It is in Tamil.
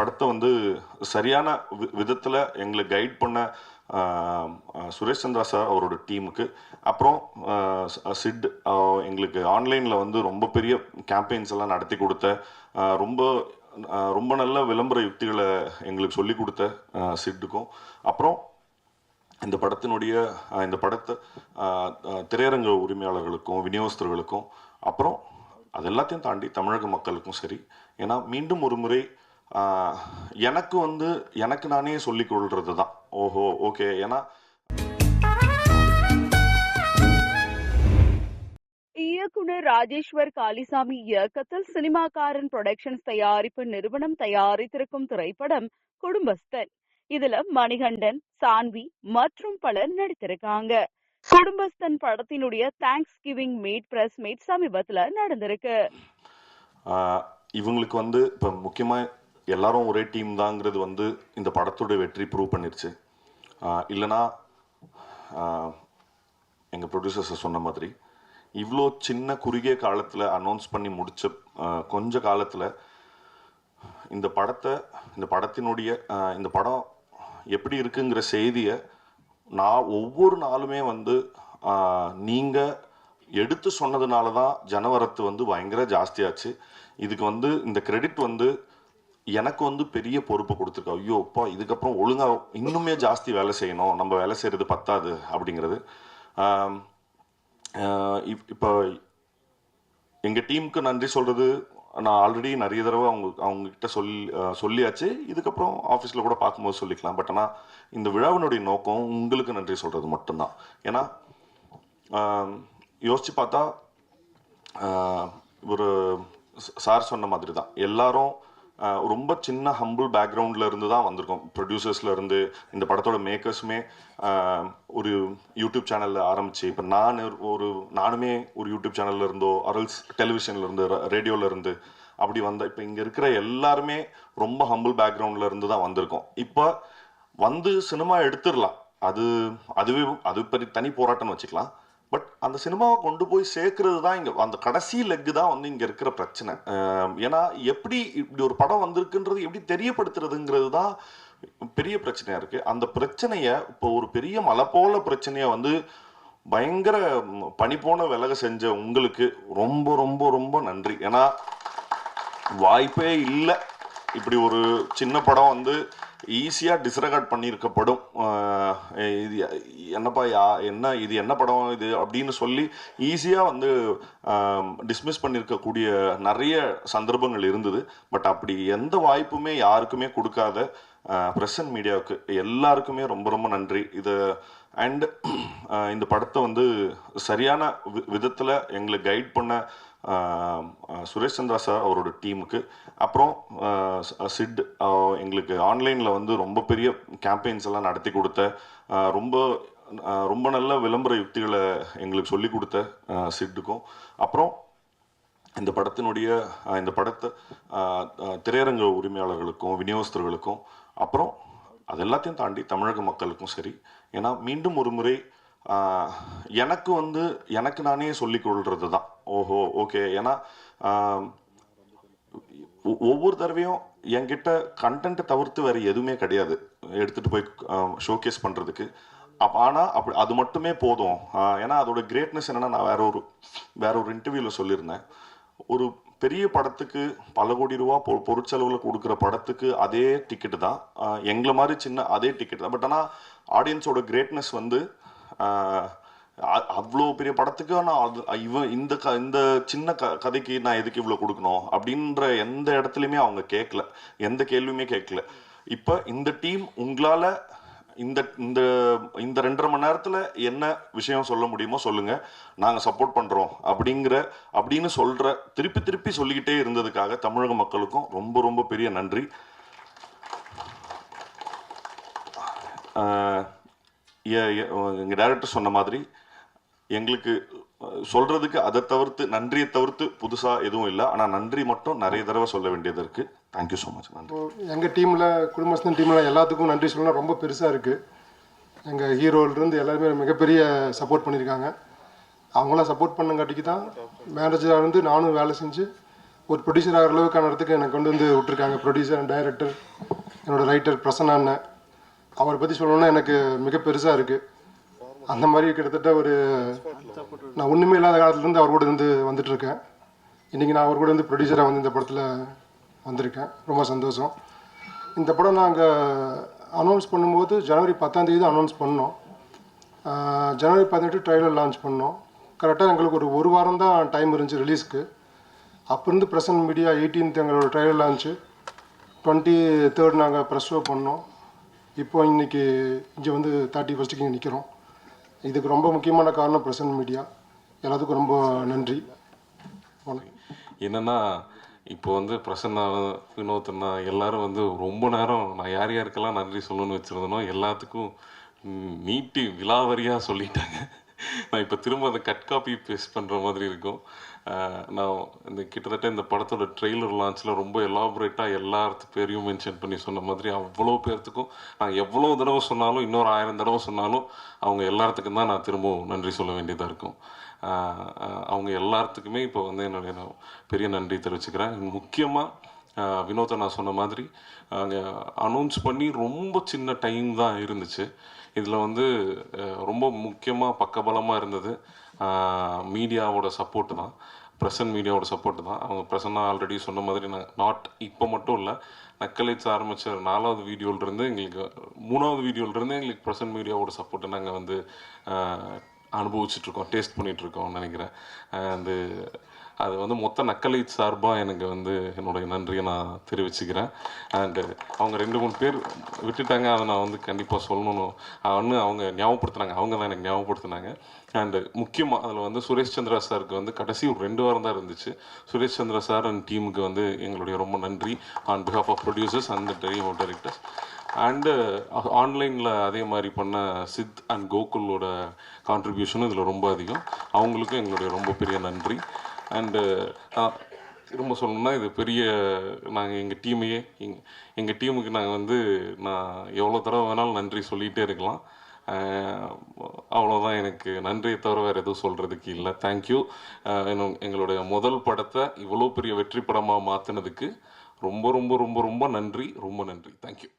படத்தை வந்து சரியான வி- விதத்தில் எங்களை கைட் பண்ண சுரேஷ் சந்திரா சார் அவரோட டீமுக்கு. அப்புறம் சிட் எங்களுக்கு ஆன்லைனில் வந்து ரொம்ப பெரிய கேம்பெயின்ஸ் எல்லாம் நடத்தி கொடுத்த ரொம்ப ரொம்ப நல்ல விளம்பர யுக்திகளை எங்களுக்கு சொல்லி கொடுத்த சிட்டுக்கும். அப்புறம் இந்த படத்தினுடைய இந்த படத்தை திரையரங்க உரிமையாளர்களுக்கும் விநியோகஸ்தர்களுக்கும் அப்புறம் அது எல்லாத்தையும் தாண்டி தமிழக மக்களுக்கும் சரி ஏன்னா மீண்டும் ஒரு முறை எனக்கு வந்து எனக்கு நானே சொல்லிக் கொள்றது தான் ஓஹோ ஓகே. ஏன்னா இயக்குனர் ராஜேஸ்வர் காளிசாமி இயக்கத்தில் சினிமாக்காரன் புரொடக்ஷன்ஸ் தயாரிப்பு நிறுவனம் தயாரித்திருக்கும் திரைப்படம் குடும்பஸ்தன். இதுல மணிகண்டன் சான்வி மற்றும் பலர் நடித்திருக்காங்க. குடும்பஸ்தன் படத்தினுடைய thanks giving meet press meet சமீபத்துல நடந்திருக்கு. இவங்களுக்கு வந்து இப்போ முக்கியமாக எல்லாரும் ஒரே டீம் தாங்கிறது வந்து இந்த படத்தோட வெற்றி ப்ரூவ் பண்ணிருச்சு. இல்லைனா இல்லைன்னா எங்கள் ப்ரொடியூசர்ஸை சொன்ன மாதிரி இவ்வளோ சின்ன குறுகிய காலத்தில் அனௌன்ஸ் பண்ணி முடித்த கொஞ்ச காலத்தில் இந்த படத்தை இந்த படத்தினுடைய இந்த படம் எப்படி இருக்குங்கிற செய்தியை நான் ஒவ்வொரு நாளுமே வந்து நீங்கள் எடுத்து சொன்னதுனால தான் ஜனவரத்து வந்து பயங்கர ஜாஸ்தியாச்சு. இதுக்கு வந்து இந்த கிரெடிட் வந்து எனக்கு வந்து பெரிய பொறுப்பு கொடுத்துருக்கா. ஐயோ அப்பா இதுக்கப்புறம் ஒழுங்காக இன்னுமே ஜாஸ்தி வேலை செய்யணும். நம்ம வேலை செய்கிறது பத்தாது அப்படிங்கிறது. இப்- இப்போ எங்கள் டீமுக்கு நன்றி சொல்கிறது நான் ஆல்ரெடி நிறைய தடவை அவங்க அவங்கக்கிட்ட சொல்லி சொல்லியாச்சு. இதுக்கப்புறம் ஆஃபீஸில் கூட பார்க்கும்போது சொல்லிக்கலாம். பட் ஆனால் இந்த விழாவினுடைய நோக்கம் உங்களுக்கு நன்றி சொல்கிறது மட்டும்தான். ஏன்னா யோசித்து பார்த்தா ஒரு சார் சொன்ன மாதிரி தான் எல்லாரும் ரொம்ப சின்ன ஹம்பிள் பேக்ரவுண்டில் இருந்து தான் வந்திருக்கோம். ப்ரொடியூசர்ஸில் இருந்து இந்த படத்தோட மேக்கர்ஸுமே ஒரு யூடியூப் சேனலில் ஆரம்பித்து இப்போ நான் ஒரு நானுமே ஒரு யூடியூப் சேனல்ல இருந்தோ அரல்ஸ் டெலிவிஷனில் இருந்து ரேடியோல இருந்து அப்படி வந்த இப்போ இங்கே இருக்கிற எல்லாருமே ரொம்ப ஹம்பிள் பேக்ரவுண்டில் இருந்து தான் வந்திருக்கோம். இப்போ வந்து சினிமா எடுத்துடலாம். அது அதுவே அது பெரிய தனி போராட்டம்னு வச்சுக்கலாம். பட் அந்த சினிமாவை கொண்டு போய் சேர்க்கறது தான் இங்கே அந்த கடைசி லெக்கு தான் வந்து இங்கே இருக்கிற பிரச்சனை. ஏன்னா எப்படி இப்படி ஒரு படம் வந்திருக்குன்றது எப்படி தெரியப்படுத்துறதுங்கிறது தான் பெரிய பிரச்சனையாக இருக்குது அந்த பிரச்சனையை இப்போ ஒரு பெரிய மலை போல பிரச்சனையை வந்து பயங்கர ம், பனி போன விலக செஞ்ச உங்களுக்கு ரொம்ப ரொம்ப ரொம்ப நன்றி. ஏன்னா வாய்ப்பே இல்லை. இப்படி ஒரு சின்ன படம் வந்து ஈஸியாக டிஸ்ரெகார்ட் பண்ணியிருக்கப்படும். இது என்னப்பா யா என்ன இது என்ன படம் இது அப்படின்னு சொல்லி ஈஸியாக வந்து டிஸ்மிஸ் பண்ணியிருக்கக்கூடிய நிறைய சந்தர்ப்பங்கள் இருந்தது. பட் அப்படி எந்த வாய்ப்புமே யாருக்குமே கொடுக்காத ப்ரெஸ் அண்ட் மீடியாவுக்கு எல்லாருக்குமே ரொம்ப ரொம்ப நன்றி. இது அண்ட் இந்த படத்தை வந்து சரியான வி விதத்தில் எங்களை கைட் பண்ண சுரேஷ் சந்திரா சார் அவரோட டீமுக்கு. அப்புறம் சிட் எங்களுக்கு ஆன்லைனில் வந்து ரொம்ப பெரிய கேம்பெயின்ஸ் எல்லாம் நடத்தி கொடுத்த ரொம்ப ரொம்ப நல்ல விளம்பர யுக்திகளை எங்களுக்கு சொல்லி கொடுத்த சிட்டுக்கும். அப்புறம் இந்த படத்தினுடைய இந்த படத்தை திரையரங்க உரிமையாளர்களுக்கும் விநியோகஸ்தர்களுக்கும் அப்புறம் அது எல்லாத்தையும் தாண்டி தமிழக மக்களுக்கும் சரி. ஏன்னா மீண்டும் ஒரு முறை எனக்கு வந்து எனக்கு நானே சொல்லிக் கொள்றது தான் ஓஹோ ஓகே ஏன்னா ஒ- ஒவ்வொரு தடவையும் என்கிட்ட கண்டென்ட்டை தவிர்த்து வேறு எதுவுமே கிடையாது. எடுத்துகிட்டு போய் ஷோகேஸ் பண்ணுறதுக்கு அப்போ ஆனால் அப்படி அது மட்டுமே போதும். ஏன்னா அதோட கிரேட்னஸ் என்னன்னா நான் வேற ஒரு வேற ஒரு இன்டர்வியூவில் சொல்லியிருந்தேன். ஒரு பெரிய படத்துக்கு பல கோடி ரூபா பொ பொருட்செலவில் கொடுக்குற படத்துக்கு அதே டிக்கெட் தான். எங்களை மாதிரி சின்ன அதே டிக்கெட் தான். பட் ஆனால் ஆடியன்ஸோட கிரேட்னஸ் வந்து அவ்வளோ பெரிய படத்துக்கு நான் அது இவன் இந்த க இந்த சின்ன க கதைக்கு நான் எதுக்கு இவ்வளோ கொடுக்கணும்? அப்படின்ற எந்த இடத்துலையுமே அவங்க கேட்கல எந்த கேள்வியுமே கேட்கல இப்போ இந்த டீம் உங்களால் இந்த இந்த இந்த ரெண்டரை மணி நேரத்தில் என்ன விஷயம் சொல்ல முடியுமோ சொல்லுங்கள் நாங்கள் சப்போர்ட் பண்ணுறோம் அப்படிங்கிற அப்படின்னு சொல்கிற திருப்பி திருப்பி சொல்லிக்கிட்டே இருந்ததுக்காக தமிழக மக்களுக்கும் ரொம்ப ரொம்ப பெரிய நன்றி. எங்கள் டேரக்டர் சொன்ன மாதிரி எங்களுக்கு சொல்கிறதுக்கு சொல்றதுக்கு அதை தவிர்த்து நன்றியை தவிர்த்து புதுசா எதுவும் இல்லை. ஆனா நன்றி மட்டும் நிறைய தடவை சொல்ல வேண்டியது இருக்கு. தேங்க்யூ ஸோ மச் நன்றி. எங்கள் டீமில் குடும்பஸ்தன் டீமில் எல்லாத்துக்கும் நன்றி சொல்லணும் ரொம்ப பெருசாக இருக்குது எங்கள் ஹீரோலேருந்து எல்லாருமே மிகப்பெரிய சப்போர்ட் பண்ணியிருக்காங்க. அவங்களாம் சப்போர்ட் பண்ணங்காட்டிக்கு தான் மேனேஜராக இருந்து நானும் வேலை செஞ்சு ஒரு ப்ரொடியூசர் ஆகிற அளவுக்கான இடத்துக்கு எனக்கு கொண்டு வந்து விட்டுருக்காங்க. ப்ரொடியூசர் அண்ட் டைரக்டர் என்னோடய ரைட்டர் பிரசன்னா அண்ணன் அவரை பற்றி சொல்லணும்னா எனக்கு மிக பெருசாக இருக்குது அந்த மாதிரி கிட்டத்தட்ட ஒரு நான் ஒன்றுமே இல்லாத காலத்துலேருந்து அவர் கூட இருந்து வந்துட்டு இருக்கேன் இன்றைக்கி நான் அவர் கூட இருந்து ப்ரொடியூசராக வந்து இந்த படத்தில் வந்திருக்கேன். ரொம்ப சந்தோஷம். இந்த படம் நாங்கள் அனௌன்ஸ் பண்ணும்போது ஜனவரி பத்தாம் தேதி தான் அனௌன்ஸ் பண்ணோம். ஜனவரி பதினெட்டு ட்ரைலர் லான்ச் பண்ணோம். கரெக்டாக எங்களுக்கு ஒரு ஒரு வாரம் தான் டைம் இருந்துச்சு ரிலீஸ்க்கு அப்போ இருந்து ப்ரெசன்ட் மீடியா எயிட்டீன்த் எங்களோட ட்ரைலர் லான்ச்சு டுவெண்ட்டி தேர்ட் நாங்கள் ப்ரெஸ் ஷோ பண்ணோம். இப்போ இன்னைக்கு இங்கே வந்து தேர்ட்டி ஃபஸ்ட்டுக்கு இங்கே நிற்கிறோம் இதுக்கு ரொம்ப முக்கியமான காரணம் பிரசன்ட் மீடியா. எல்லாத்துக்கும் ரொம்ப நன்றி. வணக்கம். என்னன்னா இப்போ வந்து பிரசன்னா வினோத்னா எல்லாரும் வந்து ரொம்ப நேரம் நான் யார் யாருக்கெல்லாம் நன்றி சொல்லணும்னு வச்சுருந்தனோ எல்லாத்துக்கும் நீட்டி விலாவரியாக சொல்லிட்டாங்க. நான் இப்போ திரும்ப அந்த கட் காப்பி பேஸ்ட் பண்ணுற மாதிரி இருக்கும். நான் இந்த கிட்டத்தட்ட இந்த படத்தோட ட்ரெய்லர் லான்ச்சில் ரொம்ப எலாபரேட்டாக எல்லாத்து பேரையும் மென்ஷன் பண்ணி சொன்ன மாதிரி அவ்வளோ பேர்த்துக்கும் நான் எவ்வளோ தடவை சொன்னாலும் இன்னொரு ஆயிரம் தடவை சொன்னாலும் அவங்க எல்லாத்துக்கும் தான் நான் திரும்பவும் நன்றி சொல்ல வேண்டியதாக இருக்கும். அவங்க எல்லாத்துக்குமே இப்போ வந்து என்னுடைய நான் பெரிய நன்றி தெரிவிச்சுக்கிறேன். முக்கியமாக வினோத்தை நான் சொன்ன மாதிரி அங்கே அனௌன்ஸ் பண்ணி ரொம்ப சின்ன டைம் தான் இருந்துச்சு. இதில் வந்து ரொம்ப முக்கியமாக பக்கபலமாக இருந்தது மீடியாவோட சப்போர்ட் தான். ப்ரெசன்ட் மீடியாவோட சப்போர்ட் தான். அவங்க ப்ரெசன்னாக ஆல்ரெடி சொன்ன மாதிரி நான் நாட் இப்போ மட்டும் இல்லை நக்கலைட்ஸ் ஆரம்பித்த நாலாவது வீடியோலேருந்து எங்களுக்கு மூணாவது வீடியோலேருந்து எங்களுக்கு ப்ரெசன்ட் மீடியாவோட சப்போர்ட்டை நாங்கள் வந்து அனுபவிச்சுட்ருக்கோம் டேஸ்ட் பண்ணிகிட்ருக்கோம்னு நினைக்கிறேன். அந்த அது வந்து மொத்த நக்கலை சார்பாக எனக்கு வந்து என்னுடைய நன்றியை நான் தெரிவிச்சுக்கிறேன். அண்டு அவங்க ரெண்டு மூணு பேர் விட்டுட்டாங்க அதை நான் வந்து கண்டிப்பாக சொல்லணும். ஒன்று அவங்க ஞாபகப்படுத்துனாங்க அவங்க தான் எனக்கு ஞாபகப்படுத்தினாங்க. அண்டு முக்கியமாக அதில் வந்து சுரேஷ் சந்திரா சாருக்கு வந்து கடைசி ஒரு ரெண்டு வாரம் தான் இருந்துச்சு. சுரேஷ் சந்திரா சார் அண்ட் டீமுக்கு வந்து எங்களுடைய ரொம்ப நன்றி. On behalf of producers and டெரியும் directors and ஆன்லைனில் uh, அதே மாதிரி பண்ண சித் அண்ட் கோகுலோட கான்ட்ரிபியூஷனும் இதில் ரொம்ப அதிகம். அவங்களுக்கும் எங்களுடைய ரொம்ப பெரிய நன்றி. அண்டு uh, திரும்ப சொல்லணும்னா இது பெரிய நாங்கள் எங்கள் டீமையே எங் எங்கள் டீமுக்கு நாங்கள் வந்து நான் எவ்வளோ தடவை வேணாலும் நன்றி சொல்லிகிட்டே இருக்கலாம். Uh, அவ்வளோதான் எனக்கு நன்றியை தவிர வேறு எதுவும் சொல்கிறதுக்கு இல்லை. தேங்க்யூ எங்களுடைய முதல் படத்தை இவ்வளோ பெரிய வெற்றி படமாக மாற்றினதுக்கு ரொம்ப ரொம்ப ரொம்ப ரொம்ப நன்றி. ரொம்ப நன்றி. தேங்க்யூ